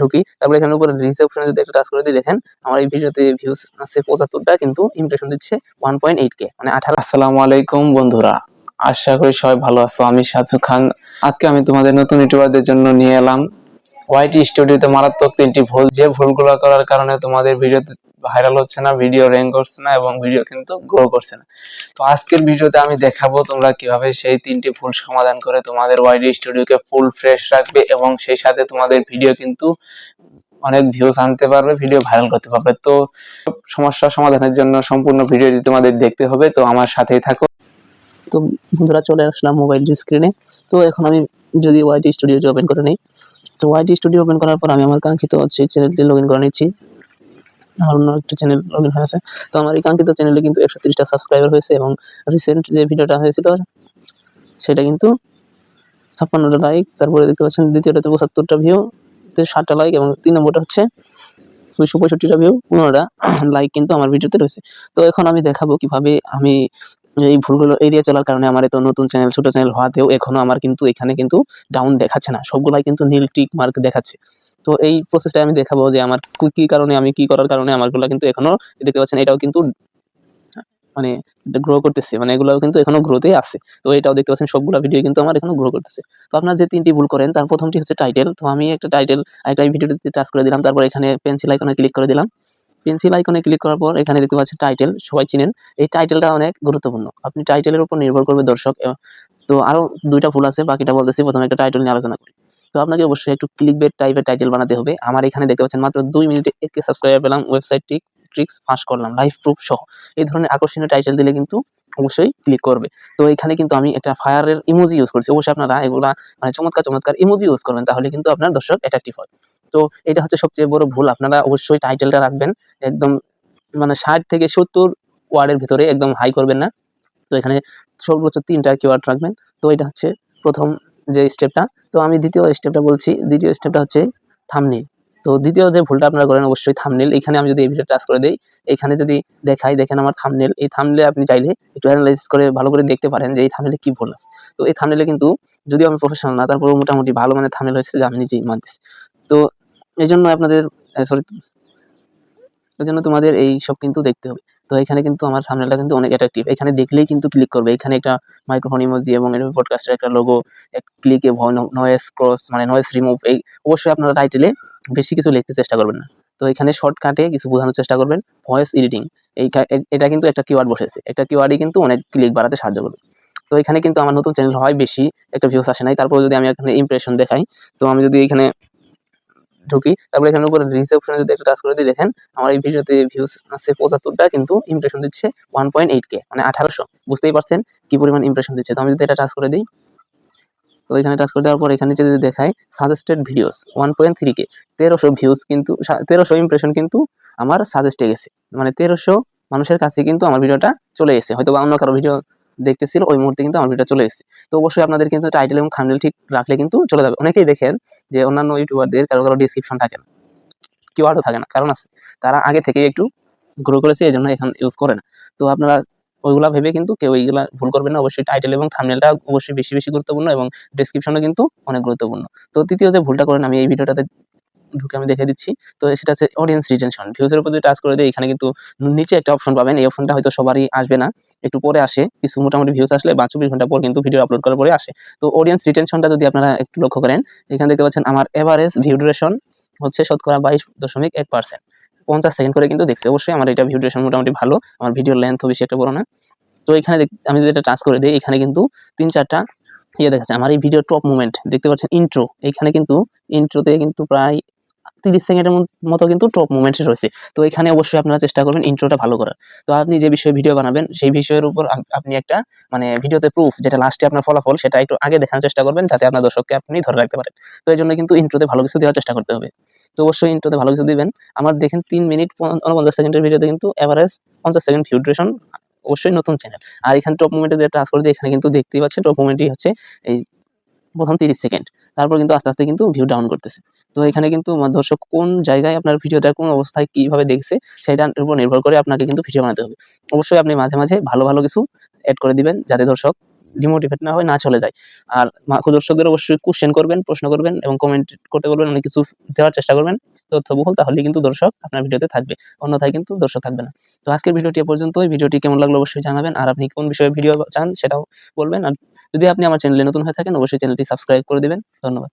ঢুকি। তারপরে এখানে উপরে রিসেপশনে যদি একটা টাচ করে দিই দেখেন, আমার এই ভিডিওতে ভিউজ আছে পঁচাত্তরটা, কিন্তু ইমপ্রেশন দিচ্ছে ওয়ান পয়েন্ট এইট কে মানে আঠারো আসসালামু আলাইকুম বন্ধুরা, আশা করি সবাই ভালো আছো। আমি সাজু খান। আজকে আমি তোমাদের নতুন ইউটিউবারদের জন্য নিয়ে এলাম। ওয়াইটি স্টুডিওতে মারাত্মক তিনটি ভুল। যে ভুলগুলো করার কারণে তোমাদের ভিডিও ভাইরাল হচ্ছে না ভিডিও র্যাঙ্ক করছে না এবং ভিডিও কিন্তু গ্রো করছে না। তো আজকের ভিডিওতে আমি দেখাবো তোমরা কীভাবে সেই তিনটি ভুল সমাধান করে তোমাদের ওয়াইটি স্টুডিওকে ফুল ফ্রেশ রাখবে এবং সেই সাথে তোমাদের ভিডিও কিন্তু অনেক ভিউজ আনতে পারবে ভিডিও ভাইরাল করতে পারবে। তো সমস্যা সমাধানের জন্য সম্পূর্ণ ভিডিওটি তোমাদের দেখতে হবে, তো আমার সাথেই থাকো। তো বন্ধুরা চলে আসলাম মোবাইল স্ক্রিনে তো এখন আমি যদি ওয়াইটি স্টুডিওটি ওপেন করে নিই, তো ওয়াইটি স্টুডিও ওপেন করার পর আমি আমার কাঙ্ক্ষিত হচ্ছে চ্যানেলটি লগ ইন করে নিচ্ছি। আমার অন্য একটা চ্যানেল লগ ইন হয়েছে তো আমার এই কাঙ্ক্ষিত চ্যানেলে কিন্তু একশো তিরিশটা সাবস্ক্রাইবার হয়েছে এবং রিসেন্ট যে ভিডিওটা হয়েছিল, সেটা কিন্তু ছাপ্পান্নটা লাইক তারপরে দেখতে পাচ্ছেন দ্বিতীয়টাতে পঁচাত্তরটা ভিউ ষাটটা লাইক এবং তিন নম্বরটা হচ্ছে দুইশো পঁয়ষট্টিটা ভিউ পনেরোটা লাইক কিন্তু আমার ভিডিওতে রয়েছে। তো এখন আমি দেখাবো কীভাবে আমি এই ভুলগুলো এড়িয়ে চলার কারণে আমার এত নতুন চ্যানেল ছোটো চ্যানেল হওয়াতেও এখনও আমার কিন্তু এখানে কিন্তু ডাউন দেখাচ্ছে না। সবগুলাই কিন্তু নীল টিক মার্ক দেখাচ্ছে। তো এই প্রসেসটা আমি দেখাবো যে আমার কি- কারণে আমি কি করার কারণে আমারগুলো কিন্তু এখনও দেখতে পাচ্ছেন, এটাও কিন্তু মানে গ্রো করতেছে মানে এগুলো কিন্তু এখনও গ্রোতে আছে। তো এটাও দেখতে পাচ্ছেন, সবগুলো ভিডিও কিন্তু আমার এখনও গ্রো করতেছে। তো আপনার যে তিনটি ভুল করেন, তার প্রথমটি হচ্ছে টাইটেল তো আমি একটা টাইটেল একটা ভিডিওতে টাচ করে দিলাম, তারপর এখানে পেন্সিল আইকনে ক্লিক করে দিলাম। পেন্সিল আইকনে ক্লিক করার পর, এখানে দেখতে পাচ্ছেন টাইটেল সবাই চিনেন, এই টাইটেলটা অনেক গুরুত্বপূর্ণ। আপনি টাইটেলের উপর নির্ভর করবে দর্শক তো আরও দুইটা ভুল আছে, বাকিটা বলতেছি, প্রথমে একটা টাইটেল নিয়ে আলোচনা করি। তো আপনাকে অবশ্যই একটু ক্লিক বেট টাইপের টাইটেল বানাতে হবে। আমার এখানে দেখতে পাচ্ছেন মাত্র দুই মিনিটে একে সাবস্ক্রাইবার পেলাম ওয়েবসাইটটি ট্রিক্স ফাঁস করলাম লাইভ প্রুফ সহ। এই ধরনের আকর্ষণীয় টাইটেল দিলে কিন্তু অবশ্যই ক্লিক করবে। তো এখানে কিন্তু আমি একটা ফায়ারের ইমোজি ইউজ করছি। অবশ্যই আপনারা এগুলা মানে চমৎকার চমৎকার ইমোজি ইউজ করবেন, তাহলে কিন্তু আপনার দর্শক অ্যাট্রাকটিভ হয়। তো এটা হচ্ছে সবচেয়ে বড় ভুল। আপনারা অবশ্যই টাইটেলটা রাখবেন, একদম মানে ষাট থেকে সত্তর ওয়ার্ডের ভিতরে একদম হাই করবেন না। তো এখানে সর্বোচ্চ তিনটা কিওয়ার্ড রাখবেন। তো এটা হচ্ছে প্রথম যে স্টেপটা তো আমি দ্বিতীয় স্টেপটা বলছি, দ্বিতীয় স্টেপটা হচ্ছে থামনিল তো দ্বিতীয় যে ভুলটা আপনারা করেন, অবশ্যই থামনেল এখানে আমি যদি এই ভিডিও টাচ করে দিই, এখানে যদি দেখাই, দেখেন আমার থামনেল এই থামনেলে আপনি চাইলে একটু অ্যানালাইজ করে, ভালো করে দেখতে পারেন যে এই থামনেলে কি ভুল আছে। তো এই থামনেলে কিন্তু যদিও আমি প্রফেশনাল না তারপরে মোটামুটি ভালো মানে থামনেল হয়েছে যে আমি নিজেই মানতেছি। তো এই জন্য আপনাদের সরি এই জন্য তোমাদের এই সব কিন্তু দেখতে হবে। তো এখানে কিন্তু আমার সামনেটা কিন্তু অনেক অ্যাট্রাকটিভ এখানে দেখলেই কিন্তু ক্লিক করবে। এখানে একটা মাইক্রোফোন ইমোজি এবং এর পডকাস্টের একটা লোগো এক ক্লিকে নয়েস ক্রস মানে নয়েস রিমুভ এই অবশ্যই আপনারা টাইটেলে বেশি কিছু লিখতে চেষ্টা করবেন না। তো এখানে শর্টকাটে কিছু বোঝানোর চেষ্টা করবেন। ভয়েস এডিটিং এই এটা কিন্তু একটা কিওয়ার্ড বসেছে। একটা কিওয়ার্ডই কিন্তু অনেক ক্লিক বাড়াতে সাহায্য করবে। তো এখানে কিন্তু আমার নতুন চ্যানেল হয় বেশি, একটা ভিউস আসে নাই। তারপর যদি আমি এখানে ইমপ্রেশন দেখাই, তো আমি যদি এখানে ঢুকি, তারপরে এখানে উপরে রিচ অপশনে যদি একটা টাচ করে দিই, দেখেন আমার এই ভিডিওতে ভিউজ আছে পঁচাত্তরটা, কিন্তু ইমপ্রেশন দিচ্ছে ওয়ান পয়েন্ট এইট কে মানে আঠারোশো। বুঝতেই পারছেন কি পরিমাণ ইমপ্রেশন দিচ্ছে। তো আমি যদি এটা টাচ করে দিই, তো এখানে টাচ করে দেওয়ার পর এখানে যদি দেখায় suggested videos one point three কে তেরোশো ভিউজ কিন্তু তেরোশো ইমপ্রেশন কিন্তু আমার সাজেস্টে গেছে। মানে তেরোশো মানুষের কাছে কিন্তু আমার ভিডিওটা চলে এসেছে। হয়তো বা অন্য কারও ভিডিও দেখতেছিল, ওই মুহূর্তে কিন্তু আমার ভিডিওটা চলে এসেছে। তো অবশ্যই আপনাদের কিন্তু টাইটেল এবং থাম্বনেল ঠিক রাখলে কিন্তু চলে যাবে। অনেকেই দেখেন যে অন্যান্য ইউটিউবারদের কারও কারও ডিসক্রিপশন থাকে না কিওয়ার্ডও থাকে না, কারণ আছে। তারা আগে থেকেই একটু গ্রো করেছে এই জন্য এখন ইউজ করে না। তো আপনারা ওইগুলা ভেবে কিন্তু কেউ এইগুলা ভুল করবেন না। অবশ্যই টাইটেল এবং থাম্বনেলটা অবশ্যই বেশি বেশি গুরুত্বপূর্ণ এবং ডেসক্রিপশনও কিন্তু অনেক গুরুত্বপূর্ণ। তো তৃতীয় যে ভুলটা করেন, আমি এই ভিডিওটাতে ঢুকে আমি দেখে দিচ্ছি। তো সেটা হচ্ছে অডিয়েন্স রিটেনশন ভিউজের উপর যদি টাচ করে দিই এখানে কিন্তু নিচে একটা অপশন পাবেন। এই অপশনটা হয়তো সবারই আসবে না। একটু পরে আসে। কিছু মোটামুটি ভিউজ আসলে বা চব্বিশ ঘণ্টা পর কিন্তু ভিডিও আপলোড করার পরে আসে। তো অডিয়েন্স রিটেনশনটা যদি আপনারা একটু লক্ষ্য করেন, এখানে দেখতে পাচ্ছেন আমার এভারেজ ভিউ ডিউরেশন হচ্ছে শতকরা বাইশ দশমিক এক পার্সেন্ট পঞ্চাশ সেকেন্ড করে কিন্তু দেখছে। অবশ্যই আমার এটা ভিউ ডিউরেশন মোটামুটি ভালো। আমার ভিডিও লেন্থও বেশি একটা বড় না। তো এখানে আমি যদি এটা টাচ করে দিই, এখানে কিন্তু তিন চারটা ইয়ে দেখাচ্ছে। আমার এই ভিডিও টপ মুভমেন্ট দেখতে পাচ্ছেন ইন্ট্রো এখানে কিন্তু ইন্ট্রোতে কিন্তু প্রায় তিরিশ সেকেন্ডের মতো কিন্তু টপ মুভমেন্টে রয়েছে। তো এখানে অবশ্যই আপনারা চেষ্টা করবেন ইন্ট্রোটা ভালো করার। তো আপনি যে বিষয়ে ভিডিও বানাবেন, সেই বিষয়ের উপর আপনি একটা মানে ভিডিওতে প্রুফ যেটা লাস্টে আপনার ফলাফল, সেটা একটু আগে দেখানোর চেষ্টা করবেন, যাতে আপনার দর্শককে আপনি ধরে রাখতে পারেন। তো এই জন্য কিন্তু ইন্ট্রোতে ভালো কিছু দেওয়ার চেষ্টা করতে হবে। তো অবশ্যই ইন্ট্রোতে ভালো কিছু দিবেন। আমার দেখেন তিন মিনিট উনপঞ্চাশ সেকেন্ডের ভিডিওতে কিন্তু এভারেজ পঞ্চাশ সেকেন্ড ভিউ ডিউরেশন অবশ্যই নতুন চ্যানেল আর এখানে টপ মুভমেন্টে যে ট্রান্স করে এখানে কিন্তু দেখতেই পাচ্ছেন টপ মুভমেন্টই হচ্ছে এই প্রথম তিরিশ সেকেন্ড তারপর কিন্তু আস্তে আস্তে কিন্তু ভিউ ডাউন করতেছে। তো এখানে কিন্তু দর্শক কোন জায়গায় আপনার ভিডিওটা কোন অবস্থায় কীভাবে দেখছে, সেটার উপর নির্ভর করে আপনাকে কিন্তু ভিডিও বানাতে হবে। অবশ্যই আপনি মাঝে মাঝে ভালো ভালো কিছু অ্যাড করে দিবেন যাতে দর্শক ডিমোটিভেট না হয়, না চলে যায়। আর দর্শকদের অবশ্যই কোশ্চেন করবেন, প্রশ্ন করবেন এবং কমেন্ট করতে বলবেন, অনেক কিছু দেওয়ার চেষ্টা করবেন। তথ্যবহুল তাহলে কিন্তু দর্শক আপনার ভিডিওতে থাকবে, অন্যথায় কিন্তু দর্শক থাকবে না। তো আজকের ভিডিওটি এ পর্যন্তই। ভিডিওটি কেমন লাগল অবশ্যই জানাবেন। আর আপনি কোন বিষয়ে ভিডিও চান সেটাও বলবেন। আর যদি আপনি আমার চ্যানেলে নতুন হয়ে থাকেন, অবশ্যই চ্যানেলটি সাবস্ক্রাইব করে দিবেন। ধন্যবাদ।